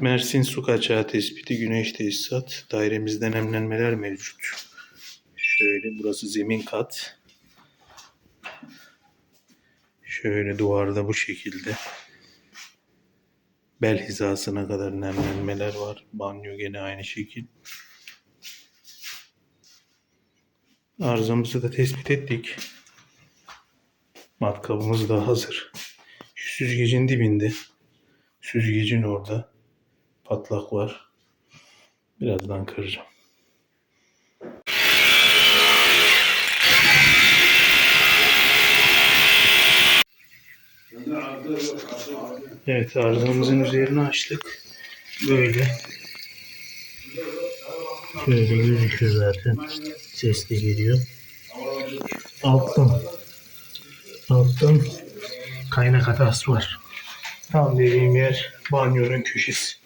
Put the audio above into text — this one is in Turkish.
Mersin su kaçağı tespiti güneş tesisat dairemizde nemlenmeler mevcut. Şöyle burası zemin kat. Şöyle duvarda bu şekilde. Bel hizasına kadar nemlenmeler var. Banyo gene aynı şekil. Arızamızı da tespit ettik. Matkabımız da hazır. Süzgecin dibinde. Süzgecin orada patlak var. Birazdan kıracağım. Evet arızamızın üzerine açtık. Böyle. Şöyle gözüküyor zaten. Ses de geliyor. Alttan. Alttan kaynak hatası var. Tam dediğim yer banyonun köşesi.